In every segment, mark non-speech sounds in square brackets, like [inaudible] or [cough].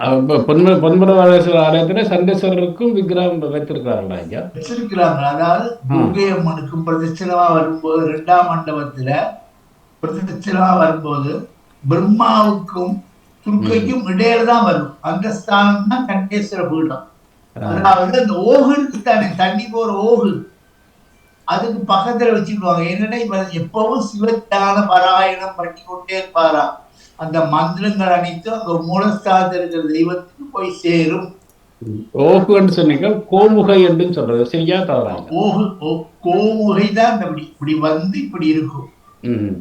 பொன்ம பொன்மரவாதேஸ்வரர் ஆலயத்தில் சண்டேஸ்வரருக்கும் விக்கிரகம் வைத்திருக்கிறார்களா ஐயா? வச்சிருக்கிறாங்க. அதாவது துர்கை அம்மனுக்கு பிரதிஷ்டமா வரும்போது இரண்டாம் மண்டபத்துல பிரதிஷ்டமா வரும்போது பிரம்மாவுக்கும் துர்க்கைக்கும் இடையில தான் வரும். அந்த ஸ்தானம் தான் கண்டேஸ்வர பீடம். அதாவது அந்த ஓகு இருக்கு தானே தண்ணி போற ஓகு. அதுக்கு பக்கத்துல வச்சுக்குவாங்க என்னன்னா இப்ப எப்பவும் சிவத்தியான பாராயணம் பண்ணி கொண்டே இருப்பாராம். அந்த மந்திரங்கள் அனைத்தும் அங்க மூலஸ்தானத்தில் இருக்கிற தெய்வத்துக்கு போய் சேரும். ஓகுன்னு சொன்னீங்க கோமுகை என்று சொல்றது. சரியா தவறாங்க ஓகு கோமுகை தான் இந்த இப்படி இப்படி வந்து இப்படி இருக்கும். ம்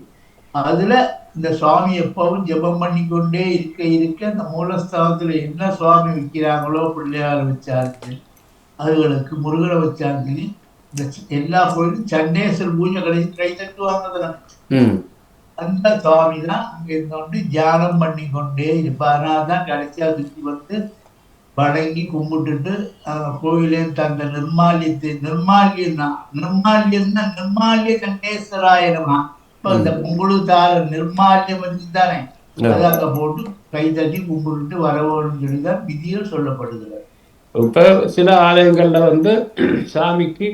அதுல இந்த சுவாமி எப்பவும் ஜெபம் பண்ணி கொண்டே இருக்க இருக்க அந்த மூலஸ்தானத்துல என்ன சுவாமி வைக்கிறாங்களோ பிள்ளையார் வச்சாச்சு அதுகளுக்கு முருகனை வச்சாச்சு இந்த எல்லா கோயிலும் சண்டேஸ்வரர் பூஜை கடைசி கை தட்டுவாங்க அந்த சுவாமி தான் அங்க இருந்து தியானம் பண்ணி கொண்டே இருப்பார் தான் கடைசியா சுத்தி வந்து வணங்கி கும்பிட்டுட்டு கோயிலே தந்த நிர்மால்யத்தை நிர்மால்யம் தான் நிர்மால்யம் தான் நிர்மால்ய கண்டேஸ்வராயனமா இப்ப இந்த கும்புடு தார நிர்மால்யம் தானே அதை அங்க போட்டு கை தட்டி கும்பிட்டுட்டு வரவோன்னு சொல்லிதான் விதிகள் சொல்லப்படுகிறது. இப்ப சில ஆலயங்கள்ல வந்து சாமிக்கு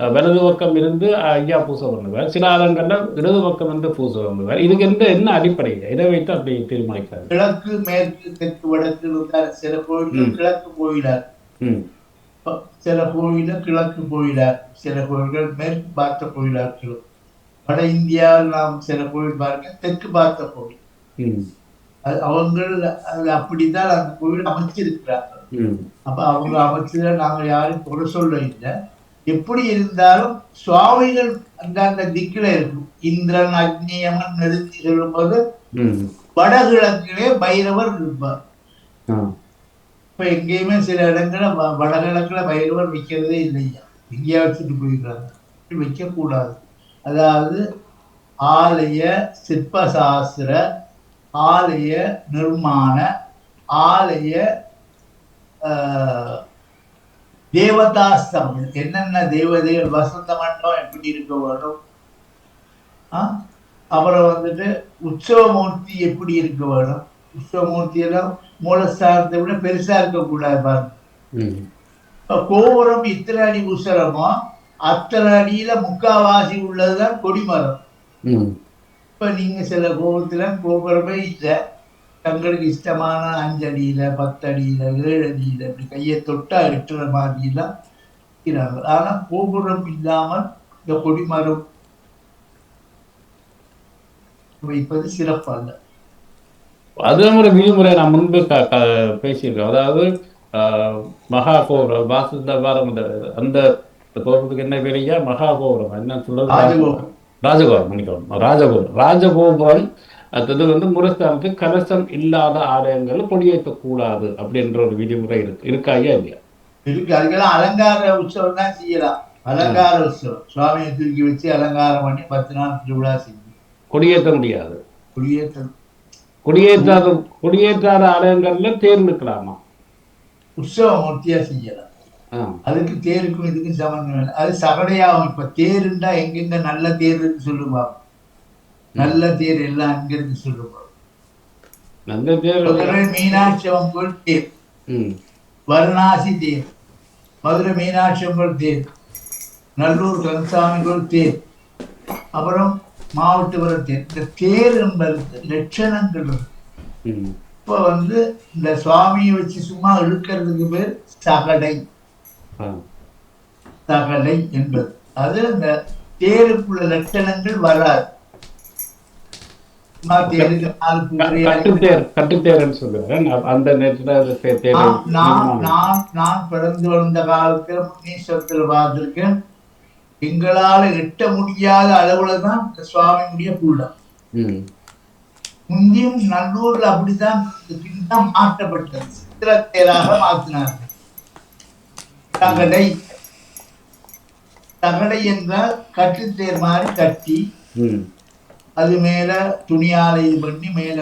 வலது பக்கம் இருந்து ஐயா பூசை பண்ணுவார். சில ஆலயங்கள்ல இடது பக்கம் இருந்து பூசை பண்ணுவார். இதுக்கு எந்த என்ன அடிப்படையில் இதை வைத்து அப்படி தீர்மானிக்கிறார்? கிழக்கு மேற்கு தெற்கு வடக்கு இருந்தார் சில கோயில்கள் கிழக்கு கோயிலார் சில கோயில கிழக்கு கோயிலார் சில கோயில்கள் மேற்கு பார்த்த கோயிலார்கள் வட இந்தியாவில் நாம் சில கோயில் பாருங்க தெற்கு பார்த்த கோயில். ம். அது அவங்க அது அப்படித்தான் அந்த கோயில் அமைச்சிருக்கிறார்கள். அப்ப அவங்க அமைச்சத நாங்க யாரும் குறை சொல்ல இல்லை. எப்படி இருந்தாலும் சுவாமிகள் அந்த அந்த திக்கில இருக்கும். இந்திரன் அக்னியமன் நிறுத்தி சொல்லும்போது வடகிழக்கிலே பைரவர் இருப்பார். இப்ப எங்கேயுமே சில இடங்கள்ல வ- வடகிழக்குல பைரவர் வைக்கிறதே இல்லையா? எங்கேயா வச்சுட்டு போயிருக்காங்க அப்படி வைக்கக்கூடாது அதாவது ஆலய சிற்பசாஸ்திர ஆலய நிர்மாண ஆலய ஆஹ், தேவதாஸ்தம். என்னென்ன தேவதைகள் வசந்த மண்டபம் எப்படி இருக்க வேணும் ஆ? அப்புறம் வந்துட்டு உற்சவமூர்த்தி எப்படி இருக்க வேணும் உற்சவமூர்த்தி எல்லாம் மூலஸ்தானத்தை விட பெருசா இருக்கக்கூடாது பாருங்க. கோபுரம் இத்தனை அடி உசரமோ அத்தனை அடியில முக்காவாசி உள்ளதுதான் கொடிமரம். இப்ப நீங்க சில கோபுரத்துல கோபுரமே இல்லை. தங்களுக்கு இஷ்டமான அஞ்சு அடியில பத்து அடியில ஏழு அடியில இப்படி கையை தொட்டா எட்டுற மாதிரி எல்லாம் இருக்கிறாங்க ஆனா கோபுரம் இல்லாமல் இந்த கொடிமரம் வைப்பது சிறப்பல்ல. அதுல ஒரு விதிமுறை நான் முன்பு பேசியிருக்கேன் அதாவது மகா கோபுரம் வாசந்த வாரம் அந்த அந்த கோபுரத்துக்கு என்ன பெரிய மகா கோபுரம். என்ன சொல்றது? ராஜகோபுரம். ராஜகோபுரம் மன்னிக்கவும். ராஜகோபுரம். ராஜகோபுரம் அடுத்தது வந்து முரஸ்தானத்துக்கு கலசம் இல்லாத ஆலயங்கள் கொடியேற்றக்கூடாது அப்படின்ற ஒரு விதிமுறை இருக்கு. இருக்கா ஐயா இல்லையா? இருக்கு. அதுக்கெல்லாம் அலங்கார உற்சவம் தான் செய்யலாம். அலங்கார உற்சவம். சுவாமியை தூக்கி வச்சு அலங்காரம் பண்ணி பத்து நாள் திருவிழா செஞ்சு கொடியேற்ற முடியாது. குடியேற்றம் கொடியேற்றாத கொடியேற்றாத ஆலயங்கள்ல தேர்ந்தெடுக்கலாமா உற்சவ மூர்த்தியா செய்யலாம். அதுக்கு தேருக்கும் இதுக்கும் சம்பந்தம் அது சகடையாகும். இப்ப தேருண்டா எங்கெங்க நல்ல தேர் இருக்கு சொல்லுவா நல்ல தேர் எல்லாம் அங்க இருக்கு சொல்லுவா அந்த தேர் மதுரை மீனாட்சி அம்மன் தேர். வாரணாசி தேர். மதுரை மீனாட்சி அம்மன் தேர். நல்லூர் கந்தசாமி கோயில் தேர். அப்புறம் மாவட்டபுரம் தேர். இந்த தேர் என்பதற்கு லட்சணங்கள் இப்ப வந்து இந்த சுவாமியை வச்சு சும்மா இழுக்கிறதுக்கு பேர் சகடை சகடை என்பது. அது அந்த தேருக்குள்ள லட்சணங்கள் வராது சும்மா தேருக்கு நாலு குதிரை கட்டுத்தேர் கட்டுத்தேர்ன்னு சொல்லுவேன் அந்த நான் பிறந்து வளர்ந்த காலத்துல முன்னீஸ்வரத்துல பார்த்திருக்கேன் எங்களால எட்ட முடியாத அளவுல தான் சுவாமியுடைய கூட்டம். ம். முந்தியும் நல்லூர்ல அப்படித்தான் பின்தான் மாற்றப்பட்டது. சித்திரத்தேராக மாற்றினார் தகடை. தகடை என்றால் கட்டுத்தேர் மாதிரி கட்டி அது மேல துணியால இது பண்ணி மேல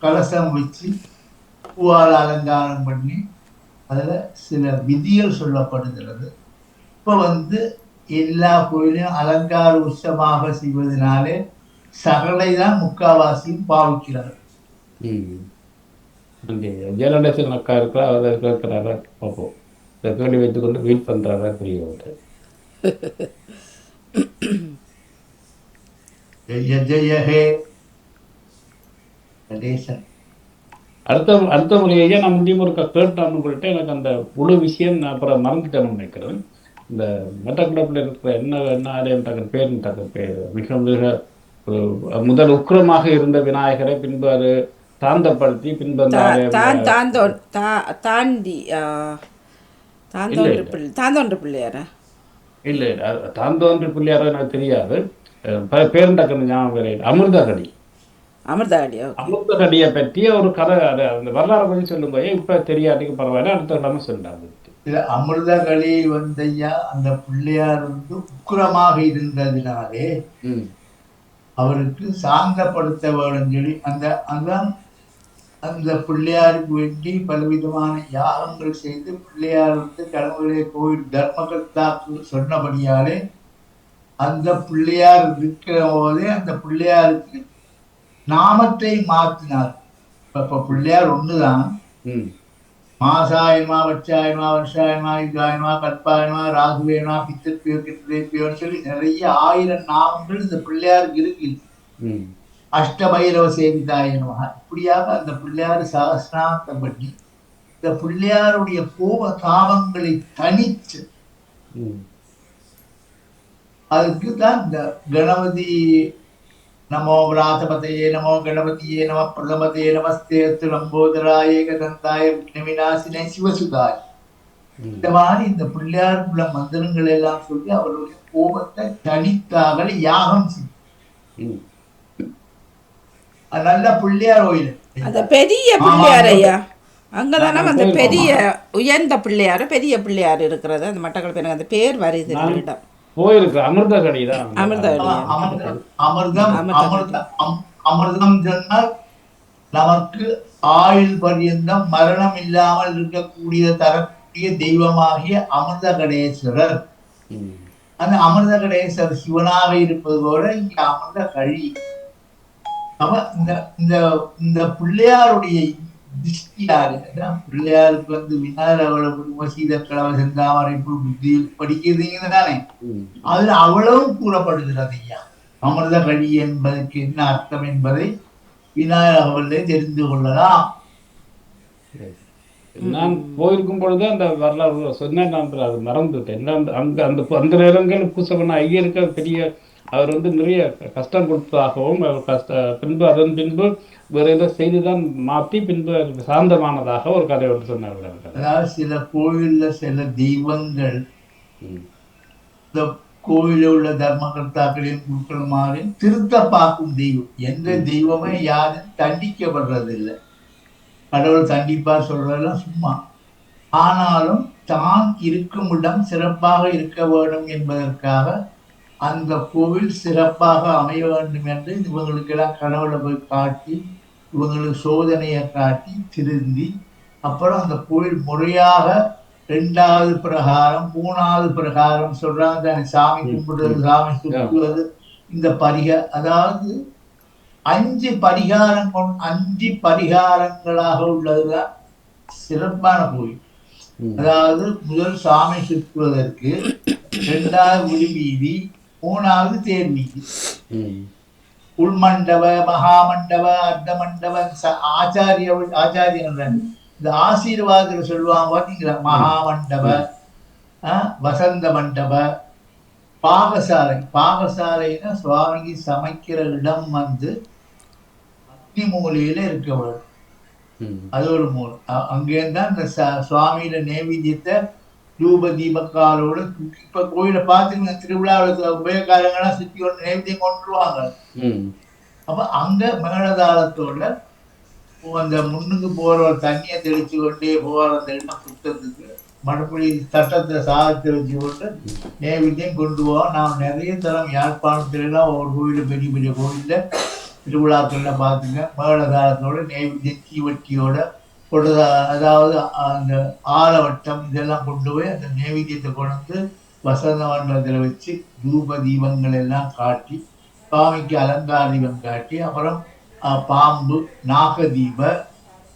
கலசம் வச்சு பூவால் அலங்காரம் பண்ணி அதுல சில விதிகள் சொல்லப்படுகிறது. இப்ப வந்து எல்லா கோயிலையும் அலங்கார உற்சவமாக செய்வதனாலே சகலை தான் முக்காவாசியும் பாவிக்கிறார். ம். நன்றி ஜெயலலிதா அக்கா இருக்கிறா அவர் பார்ப்போம். கேள்வி வைத்துக்கொண்டு வெயிட் பண்ணுறாரா புரிய [coughs] ஜெய ஜெய ஹே நடேசன் அடுத்த அடுத்த முறையே நான் முந்தியும் ஒரு கேட்டான்னு சொல்லிட்டு எனக்கு அந்த முழு விஷயம் நான் அப்புறம் மறந்துட்டேன்னு நினைக்கிறேன். இந்த மட்டக்கிடப்பில் இருக்கிற என்ன என்ன ஆலயம் டக்கர் பேர் மிக மிக முதல் உக்கிரமாக இருந்த விநாயகரை பின்பு அது தாந்தப்படுத்தி பின்பு தாண்டி தாந்தோன்று பிள்ளை தாந்தோன்று பிள்ளையாரா? இல்லை தாந்தோன்றி பிள்ளையாரோ எனக்கு தெரியாது. அஹ் ப- பேர் டக்குன்னு ஞாபகம் வரையில் அமிர்தகடி அமிர்தாடியா அமிர்தகடியை பற்றி ஒரு கதை அது அந்த வரலாறு கொஞ்சம் சொல்லுங்க. இப்போ தெரியாதுக்கு பரவாயில்ல அடுத்த கிழமை சொல்லிட்டாங்க இதுல அமிர்தகளி வந்தையா அந்த பிள்ளையார் வந்து உக்கிரமாக இருந்ததினாலே ம். அவருக்கு சாந்தப்படுத்த வேண்டும் சொல்லி அந்த அதான் அந்த பிள்ளையாருக்கு வேண்டி பலவிதமான யாகங்கள் செய்து பிள்ளையார் வந்து கடவுளே கோயில் தர்மகர்த்தாக்கு சொன்னபடியாலே அந்த பிள்ளையார் இருக்கிற போதே அந்த பிள்ளையாருக்கு நாமத்தை மாற்றினார் இப்ப பிள்ளையார் ஒண்ணுதான். ம். மாசாயமா வச்சாயமா வருஷாயமா யுகாயமா கற்பாயமா ராகுவேமா பித்தப்பியோ கிருத்தேப்பியோன்னு சொல்லி நிறைய ஆயிரம் நாமங்கள் இந்த பிள்ளையாருக்கு இருக்கு. அஷ்டபைரவ சேவிதாயனமா இப்படியாக அந்த பிள்ளையார் சகசிராந்தம் பண்ணி இந்த பிள்ளையாருடைய கோப தாபங்களை தனிச்சு ம். அதுக்கு தான் இந்த கணபதி நமோ விராதபதையே நமோ கணபதியே நம பிரதமதே நமஸ்தேத்து லம்போதராய ஏகதந்தாய விநாசினே சிவசுதாய். இந்த மாதிரி இந்த பிள்ளையார் உள்ள மந்திரங்கள் எல்லாம் சொல்லி அவருடைய கோபத்தை தனித்தாக யாகம் செய்யும் நல்ல பிள்ளையார் கோயில். அந்த பெரிய பிள்ளையார் ஐயா. அங்கதானே அந்த பெரிய உயர்ந்த பிள்ளையார் பெரிய பிள்ளையார் இருக்கிறது. அந்த மட்டக்களப்பு எனக்கு அந்த பேர் வருது இடம் போயிருக்கு. அமிர்தகடி தான். அமிர்தம் அமிர்தம் அமிர்தம். அம்- அமிர்தம் சொன்னால் நமக்கு ஆயுள் பரியந்தம் மரணம் இல்லாமல் இருக்கக்கூடிய தரக்கூடிய தெய்வமாகிய அமிர்த கடேஸ்வரர் ம். அந்த அமிர்த கடேஸ்வரர் சிவனாக இருப்பது போல இங்க அமிர்த கழி. அவ இந்த இந்த இந்த பிள்ளையாருடைய திருஷ்டியாரு அதான் பிள்ளையாருக்கு வந்து விநாயகர் அவ்வளவு சீத கலவ செந்தாமரை புத்தி படிக்கிறீங்க தானே அதுல அவ்வளவு கூறப்படுகிறது ஐயா. அமிர்த கழி என்பதற்கு என்ன அர்த்தம் என்பதை விநாயகர் அவர்களே தெரிந்து கொள்ளலாம். நான் போயிருக்கும் பொழுது அந்த வரலாறு சொன்னேன் நான் அது மறந்துட்டேன் அந்த அந்த அந்த நேரங்கள் பூசவன ஐயருக்கு பெரிய அவர் வந்து நிறைய கஷ்டம் கொடுத்ததாகவும் அவர் கஷ்ட பின்பு அதன் பின்பு வேற ஏதோ செய்து தான் மாற்றி பின்பு சாந்தமானதாக ஒரு கதை ஒன்று சொன்னார்கள். அதாவது சில கோயில்ல சில தெய்வங்கள். இந்த கோயிலில் உள்ள தர்மகர்த்தாக்களையும் குருக்களுமாரையும் திருத்த பார்க்கும் தெய்வம் எந்த தெய்வமே யாரும் தண்டிக்கப்படுறதில்லை கடவுள் தண்டிப்பார் சொல்றதெல்லாம் சும்மா ஆனாலும் தான் இருக்கும் இடம் சிறப்பாக இருக்க வேண்டும் என்பதற்காக அந்த கோவில் சிறப்பாக அமைய வேண்டும் என்று இவங்களுக்கெல்லாம் கடவுளை போய் காட்டி இவங்களுக்கு சோதனையை காட்டி திருந்தி அப்புறம் அந்த கோயில் முறையாக ரெண்டாவது பிரகாரம் மூணாவது பிரகாரம் சொல்றாங்க தானே சாமி கும்பிடுறது சாமி சுற்றுவது இந்த பரிக அதாவது அஞ்சு பரிகாரம் அஞ்சு பரிகாரங்களாக உள்ளதுதான் சிறப்பான கோயில் ம். அதாவது முதல் சாமி சுற்றுவதற்கு இரண்டாவது விடுவீதி மூணாவது தேர் வீதி ம். உள்மண்டப மகாமண்டப அர்த்த மண்டப ஆச்சாரிய ஆச்சாரியன் இந்த ஆசீர்வாதத்தில் சொல்லுவாங்க பாத்தீங்களா? மகாமண்டப வசந்த மண்டப பாகசாலை. பாகசாலைன்னா சுவாமிக்கு சமைக்கிற இடம் வந்து அக்னி மூலையில இருக்க வேண்டும் ம். அது ஒரு மூலை. அ- அங்கேருந்து தான் இந்த சுவாமியில நேவேத்தியத்தை தூப தீபக்காரோட இப்ப கோயிலை பார்த்துங்க திருவிழாவில் உபயோகாரங்களாம் சுத்தி கொண்டு நேவேத்தியம் கொண்டுருவாங்க. அப்ப அங்க மேலதாளத்தோட அந்த முன்னுக்கு போற தண்ணியை தெளிச்சு கொண்டே போற அந்த இடம் சுத்தத்துக்கு மறுபடி தட்டத்தை சாதத்தை வச்சு கொண்டு நேவேத்தியம் கொண்டு போவோம் நாம் நிறைய தரம் யாழ்ப்பாணத்துல எல்லாம் ஒரு கோயில பெரிய பெரிய கோயில்ல திருவிழாக்கள்ல பார்த்துங்க மேலதாளத்தோட நேவேத்தியம் தீவட்டியோட பொழுது அதாவது அந்த ஆலவட்டம் இதெல்லாம் கொண்டு போய் அந்த நேவேத்தியத்தை கொண்டு வந்து வசந்த மண்டலத்தில் வச்சு தூப தீபங்கள் எல்லாம் காட்டி சுவாமிக்கு அலங்கார தீபம் காட்டி அப்புறம் பாம்பு பாம்பு நாகதீப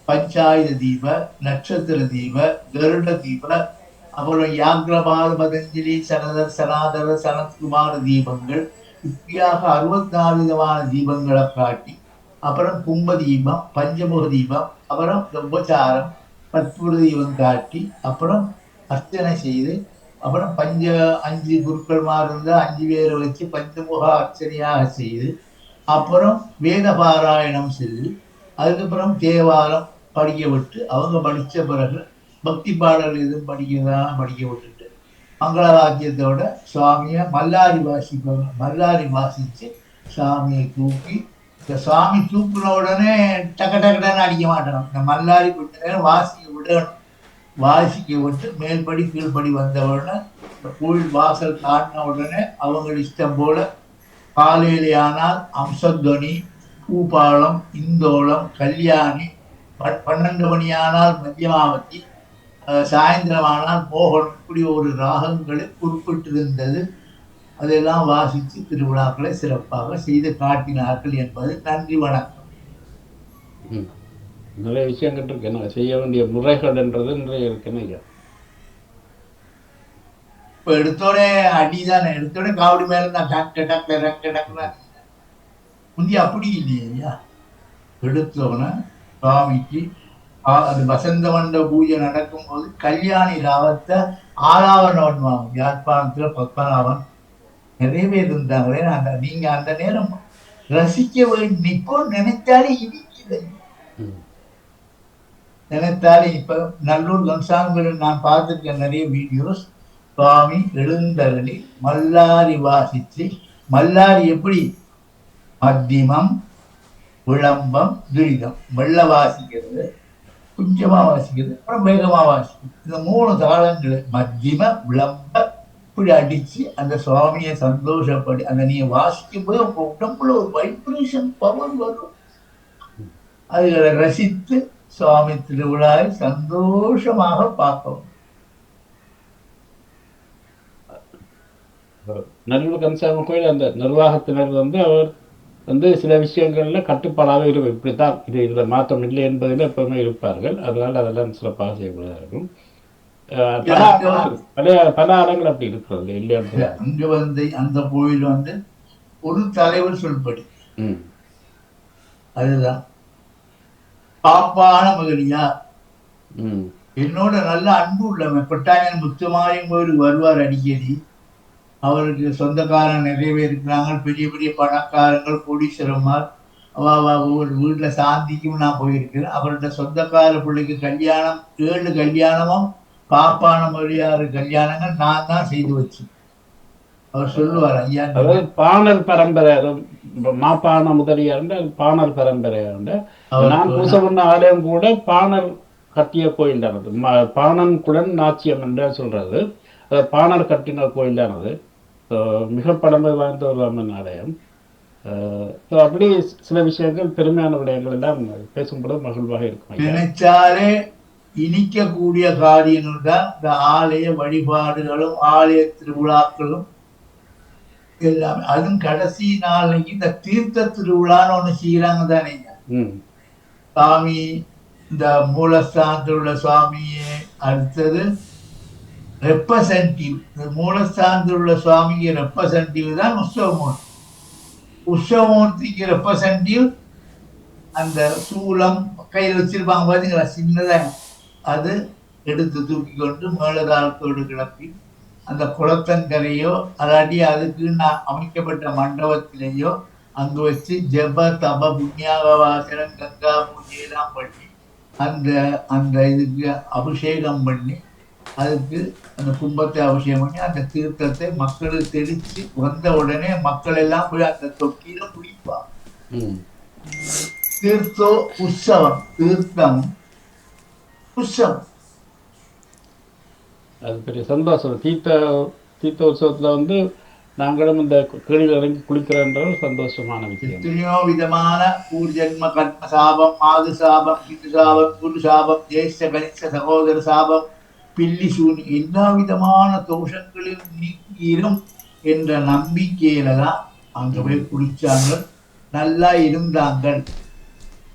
பஞ்சாயுத தீப நட்சத்திர தீப கருட தீப அப்புறம் யாக்ரபாத பதஞ்சலி சனதர் சனாதர சனத்குமார தீபங்கள் இப்படியாக அறுபத்தி நாலு விதமான தீபங்களை காட்டி அப்புறம் கும்ப தீபம் பஞ்சமுக தீபம் அப்புறம் உபச்சாரம் பத்புர தீபம் காட்டி அப்புறம் அர்ச்சனை செய்து அப்புறம் பஞ்ச அஞ்சு குருக்கள்மார் இருந்தால் அஞ்சு பேரை வச்சு பஞ்சமுக அர்ச்சனையாக செய்து அப்புறம் வேத பாராயணம் செய்து அதுக்கப்புறம் தேவாரம் படிக்க விட்டு அவங்க படித்த பிறகு பக்தி பாடல் எதுவும் படிக்கிறதா படிக்க விட்டுட்டு மங்களவாத்தியத்தோட சுவாமியை மல்லாரி வாசிப்பாங்க மல்லாரி வாசித்து சாமியை தூக்கி இந்த சாமி தூக்குன உடனே டக்க டக்கடன்னு அடிக்க மாட்டணும். இந்த மல்லாரி கொஞ்ச வாசிக்க விடணும். வாசிக்க விட்டு மேல்படி கீழ்படி வந்த உடனே இந்த கோயில் வாசல் காட்டின உடனே அவங்க இஷ்டம் போல காலையிலேயானால் அம்சத்வனி பூபாலம் இந்தோளம் கல்யாணி ப- பன்னெண்டு மணி ஆனால் மத்தியமாவதி அஹ், சாயந்தரம் ஆனால் இப்படி ஒரு ராகங்களை குறிப்பிட்டிருந்தது. அதெல்லாம் வாசித்து திருவிழாக்களை சிறப்பாக செய்து காட்டினார்கள் என்பது நன்றி வணக்கம். நிறைய விஷயங்கள் இருக்கு. என்ன செய்ய வேண்டிய முறைகள்ன்றது நிறைய இருக்குன்னு ஐயா. இப்ப எடுத்தோடனே அடிதானே எடுத்தோடனே காவடி மேல நான் டக்கு டக்கு டக்கு டக்குன்னு முந்தி அப்படி இல்லையே ஐயா. எடுத்தோடனே சுவாமிக்கு அது வசந்த மண்ட பூஜை நடக்கும்போது கல்யாணி ராவத்தை ஆலாவன் பண்ணுவாங்க யாழ்ப்பாணத்துல பத்மநாபன். நிறைய பேர் இருந்தாங்களே அந்த நீங்க அந்த நேரம் ரசிக்க வேண்டும் இப்போ நினைத்தாலே இனிக்குது. நினைத்தாலே இப்ப நல்லூர் கம்சாங்கர் நான் பார்த்திருக்கேன் நிறைய வீடியோஸ். சுவாமி எழுந்தருளி மல்லாரி வாசித்து மல்லாரி எப்படி? மத்தியமம் விளம்பம் துரிதம். வெள்ள வாசிக்கிறது கொஞ்சமா வாசிக்கிறது அப்புறம் வேகமா வாசிக்கிறது. இந்த மூணு தாளங்கள் மத்தியம விளம்ப இப்படி அடிச்சு அந்த சுவாமியை சந்தோஷப்படி அந்த நீ வாசிக்கும் போது உங்க உடம்புல ஒரு வைப்ரேஷன் பவர் வரும். அதுகளை ரசித்து சுவாமி திருவிழாவை சந்தோஷமாக பார்க்கவும் நல்லூர் கந்தசாமி கோயில் அந்த நிர்வாகத்தினர் வந்து அவர் வந்து சில விஷயங்கள்ல கட்டுப்பாடாக இருக்கும். இப்படித்தான் இது இதில் மாற்றம் இல்லை என்பதில் எப்பவுமே இருப்பார்கள். அதனால் அதெல்லாம் சிறப்பாக செய்யப்படுகிறார்கள் இருக்கும் பல பல ஆலயங்கள் அப்படி இருக்கிறது இல்லையா? அங்க வந்து அந்த கோயில் வந்து ஒரு தலைவர் சொல்படி. அதுதான். பாப்பான மகளியா ம். என்னோட நல்ல அன்பு உள்ளவன் கொட்டாயன் முத்துமாரியம் கோயிலுக்கு வருவார் அடிக்கடி. அவருக்கு சொந்தக்காரங்க நிறைய பேர் இருக்கிறாங்க பெரிய பெரிய பணக்காரங்கள் கோடீஸ்வரமார் ஒரு வீட்டுல சாந்திக்கும் நான் போயிருக்கிறேன். அவரோட சொந்தக்கார பிள்ளைக்கு கல்யாணம் ஏழு கல்யாணமும் பாப்பான மொழியாறு கல்யாணங்கள் நான் தான் செய்து வச்சேன். அவர் சொல்லுவார் ஐயா அதாவது பாணர் பரம்பரை மாப்பான முதலியார் அது பாணர் பரம்பரை உண்டு நான் பூசை பண்ண ஆலயம் கூட பாணர் கட்டிய கோயில் தான் அது ம- பாணன் குடன் நாச்சியம் என்று சொல்றது. பாணர் கட்டின கோயில் தான் அது So, மிக பழமை வாய்ந்த ஒரு அம்மன் ஆலயம். அப்படி சில விஷயங்கள் பெருமையான விடயங்கள் எல்லாம் பேசும்போது மகிழ்வாக இருக்கும். நினைச்சாலே இனிக்கக்கூடிய காரியங்கள் தான் இந்த ஆலய வழிபாடுகளும் ஆலய திருவிழாக்களும் எல்லாமே. அதுவும் கடைசி நாளைக்கு இந்த தீர்த்த திருவிழான்னு ஒண்ணு செய்யறாங்க தானே. ம். சாமி இந்த மூலஸ்தானத்தில் உள்ள சுவாமியை அடுத்தது ரெப்ரசன்டிவ் இந்த மூலஸ்தானத்தில் உள்ள சுவாமிக்கு ரெப்ரசன்டிவ் தான் உற்சவமூர்த்தி உற்சவமூர்த்திக்கு ரெப்ரசன்டிவ் அந்த சூலம் கையில் வச்சிருப்பாங்க பார்த்தீங்களா சின்னதா. அது எடுத்து தூக்கி கொண்டு மேலதாளத்தோடு கிளப்பி அந்த குளத்தங்கரையோ அல்லாட்டி அதுக்கு நான் அமைக்கப்பட்ட மண்டபத்திலேயோ அங்க வச்சு ஜெப தப புண்ணியாகவாசனம் கங்கா பூஜையெல்லாம் பண்ணி அந்த அந்த இதுக்கு அபிஷேகம் பண்ணி அதுக்கு அந்த கும்பத்தை அபிஷேகம் பண்ணி அந்த தீர்த்தத்தை மக்களுக்கு தெளிச்சு வந்த உடனே மக்கள் எல்லாம் போய் அந்த தொட்டியில குளிப்பாங்க. ம். தீர்த்தோ உற்சவம் தீர்த்தம் உற்சவம் அது பெரிய சந்தோஷம். தீர்த்த தீர்த்த உற்சவத்தில் வந்து நாங்களும் இந்த கீழில் இறங்கி குளிக்கிறன்ற ஒரு சந்தோஷமான விஷயம். எத்தனையோ விதமான ஊர்ஜன்ம கர்ம சாபம் மாது சாபம் பிது சாபம் குரு சாபம் ஜேஷ்ட கனிஷ்ட சகோதர சாபம் பில்லி சூனி எல்லா விதமான தோஷங்களையும் நீக்கிரும் என்ற நம்பிக்கையில தான் அங்க போய் குளிச்சாங்க. நல்லா இருந்தாங்க.